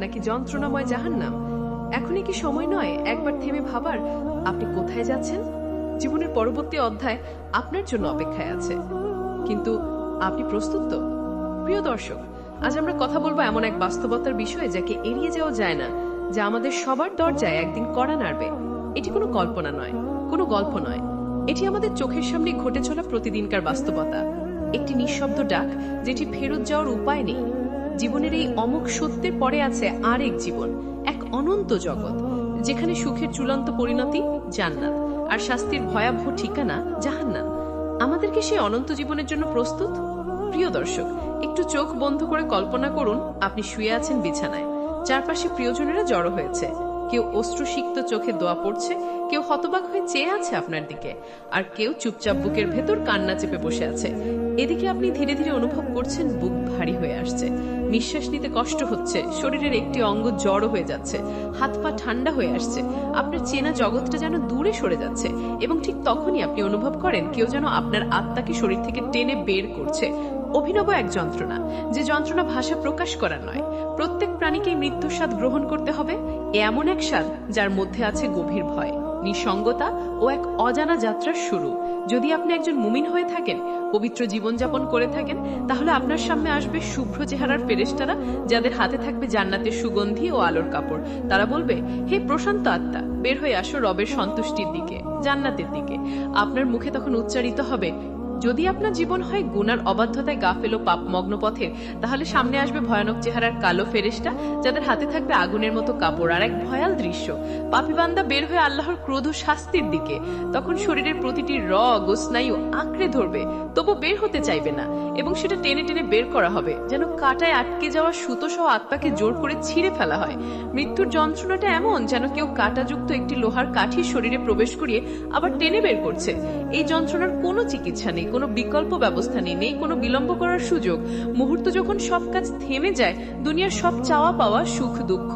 নাকি যন্ত্রণাময় জাহান্নাম? এখনই কি সময় নয়? একবার থেমে ভাবার। আপনি কোথায় যাচ্ছেন? জীবনের পরবর্তী অধ্যায় আপনার জন্য অপেক্ষায় আছে। কিন্তু আপনি প্রস্তুত তো? প্রিয় দর্শক, আজ আমরা কথা বলব এমন এক বাস্তবতার বিষয়ে যাকে এড়িয়ে যাওয়া যায় না, যা আমাদের সবার দরজায় একদিন কড়া নাড়বে। এটি কোনো কল্পনা নয়, কোনো গল্প নয়। এটি আমাদের চোখের সামনে ঘটে চলা প্রতিদিনকার বাস্তবতা। একটি নিঃশব্দ ডাক যেটি ফেরত যাওয়ার উপায় নেই। জীবনের এই অমুক সত্যের পরে আছে আরেক জীবন, এক অনন্ত জগৎ, যেখানে সুখের চূড়ান্ত পরিণতি জান্নাত, আর শাস্তির ভয়াবহ ঠিকানা জাহান্নাম। আমাদের কি সেই অনন্ত জীবনের জন্য প্রস্তুত? প্রিয় দর্শক, একটু চোখ বন্ধ করে কল্পনা করুন, আপনি শুয়ে আছেন বিছানায়। চারপাশে প্রিয়জনেরা জড়ো হয়েছে। কেউ অশ্রুসিক্ত চোখে দোয়া পড়ছে, কেউ হতবাক হয়ে চেয়ে আছে আপনার দিকে, আর কেউ চুপচাপ বুকের ভেতর কান্না চেপে বসে আছে। এদিকে আপনি ধীরে ধীরে অনুভব করছেন বুক ভারী হয়ে আসছে। নিঃশ্বাস নিতে কষ্ট হচ্ছে, শরীরের একটি অঙ্গ জড়ো হয়ে যাচ্ছে, হাত পা ঠান্ডা হয়ে আসছে, আপনার চেনা জগৎটা যেন দূরে সরে যাচ্ছে এবং ঠিক তখনই আপনি অনুভব করেন কেউ যেন আপনার আত্মাকে শরীর থেকে টেনে বের করছে। অভিনব এক যন্ত্রণা, যে যন্ত্রণা ভাষা প্রকাশ করা নয়। প্রত্যেক প্রাণীকেই মৃত্যুর স্বাদ গ্রহণ করতে হবে, এমন এক স্বাদ যার মধ্যে আছে গভীর ভয়। নিঃসঙ্গতা ও এক অজানা যাত্রার শুরু। যদি আপনি একজন মুমিন হয়ে থাকেন, পবিত্র জীবনযাপন করে থাকেন, তাহলে আপনার সামনে আসবে শুভ্র চেহারার ফেরেস্তারা যাদের হাতে থাকবে জান্নাতের সুগন্ধি ও আলোর কাপড়। তারা বলবে, হে প্রশান্ত আত্মা, বের হয়ে আসো রবের সন্তুষ্টির দিকে, জান্নাতের দিকে। আপনার মুখে তখন উচ্চারিত হবে যদি আপনার জীবন হয় গুনার অবাধ্যতায় গাফেল ও পাপমগ্ন পথের তাহলে সামনে আসবে ভয়ানক চেহারার কালো ফেরেশতা, যাদের হাতে থাকবে আগুনের মতো কাপড় আর এক ভয়াল দৃশ্য। পাপিবান্দা বের হয়ে আল্লাহর ক্রোধ ও শাস্তির দিকে। তখন শরীরের প্রতিটি রগ ও স্নায়ু আঁকড়ে ধরবে, তবু বের হতে চাইবে না এবং সেটা টেনে টেনে বের করা হবে, যেন কাটায় আটকে যাওয়া সুতো সহ আত্মাকে জোর করে ছিঁড়ে ফেলা হয়। মৃত্যুর যন্ত্রণাটা এমন যেন কেউ কাঁটাযুক্ত একটি লোহার কাঠি শরীরে প্রবেশ করিয়ে আবার টেনে বের করছে। এই যন্ত্রণার কোনো চিকিৎসা নেই। কোনো বিকল্প ব্যবস্থা নেই নেই কোনো বিলম্ব করার সুযোগ। মুহূর্ত যখন সব কাজ থেমে যায়, দুনিয়ার সব চাওয়া পাওয়া, সুখ, দুঃখ,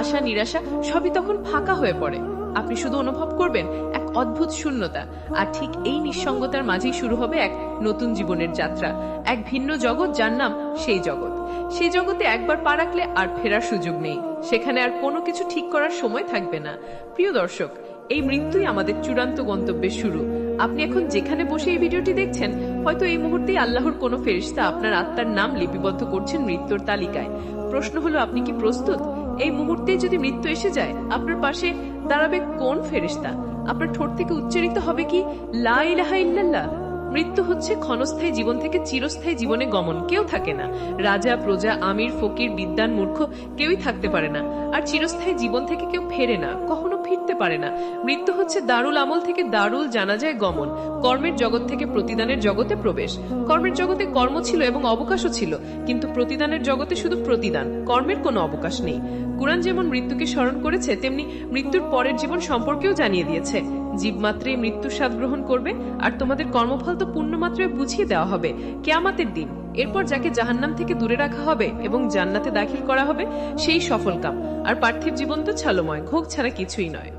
আশা, নিরাশা, সবই তখন ফাঁকা হয়ে পড়ে। আপনি শুধু অনুভব করবেন এক অদ্ভুত শূন্যতা, আর ঠিক এই নিঃসঙ্গতার মাঝেই শুরু হবে এক নতুন জীবনের যাত্রা, এক ভিন্ন জগৎ যার নাম সেই জগৎ। সেই জগতে একবার পা রাখলে আর ফেরার সুযোগ নেই, সেখানে আর কোনো কিছু ঠিক করার সময় থাকবে না। প্রিয় দর্শক, এই মৃত্যুই আমাদের চূড়ান্ত গন্তব্যের শুরু। আপনি এখন যেখানে বসে এই ভিডিওটি দেখছেন, হয়তো এই মুহূর্তেই আল্লাহর কোনো ফেরিস্তা আপনার আত্মার নাম লিপিবদ্ধ করছেন মৃত্যুর তালিকায়। প্রশ্ন হলো, আপনি কি প্রস্তুত? এই মুহূর্তেই যদি মৃত্যু এসে যায়, আপনার পাশে দাঁড়াবে কোন ফেরিস্তা? আপনার ঠোঁট থেকে উচ্চারিত হবে কি, লা ইল্লাল্লাহ? মৃত্যু হচ্ছে ক্ষণস্থায়ী জীবন থেকে চিরস্থায়ী জীবনে গমন। কেউ থাকে না। রাজা, প্রজা, আমির, ফকির বিদ্যান মূর্খ, কেউই থাকতে পারে না। আর চিরস্থায়ী জীবন থেকে কেউ ফেরে না। কখনো ফিরতে পারে না। মৃত্যু হচ্ছে দারুল আমল থেকে দারুল জানা যায় গমন। কর্মের জগৎ থেকে প্রতিদানের জগতে প্রবেশ। কর্মের জগতে কর্ম ছিল এবং অবকাশও ছিল, কিন্তু প্রতিদানের জগতে শুধু প্রতিদান, কর্মের কোনো অবকাশ নেই। কুরআন যেমন মৃত্যুকে স্মরণ করেছে, তেমনি মৃত্যুর পরের জীবন সম্পর্কেও জানিয়ে দিয়েছে। জীবমাত্রেই মৃত্যুর স্বাদ গ্রহণ করবে, আর তোমাদের কর্মফল তো পূর্ণমাত্রায় বুঝিয়ে দেওয়া হবে। কেয়ামাতের দিন। এরপর যাকে জাহান্নাম থেকে দূরে রাখা হবে এবং জান্নাতে দাখিল করা হবে, সেই সফল কাম। আর পার্থিব জীবন তো ছালোময় ঘোগ ছাড়া কিছুই নয়।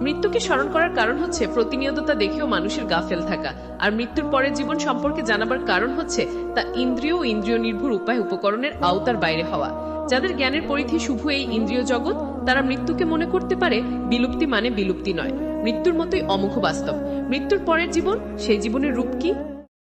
মৃত্যুকে স্মরণ করার কারণ হচ্ছে প্রতিনিয়ততা দেখেও মানুষের গাফেল থাকা। আর মৃত্যুর পরের জীবন সম্পর্কে জানাবার কারণ হচ্ছে তা ইন্দ্রিয় ও ইন্দ্রিয় নির্ভর উপায় উপকরণের আওতার বাইরে হওয়া। যাদের জ্ঞানের পরিধি শুভ এই ইন্দ্রিয় জগৎ, তারা মৃত্যুকে মনে করতে পারে বিলুপ্তি মানে বিলুপ্তি নয়। মৃত্যুর মতোই অমুখ বাস্তব। মৃত্যুর পরের জীবন, সেই জীবনের রূপ কি?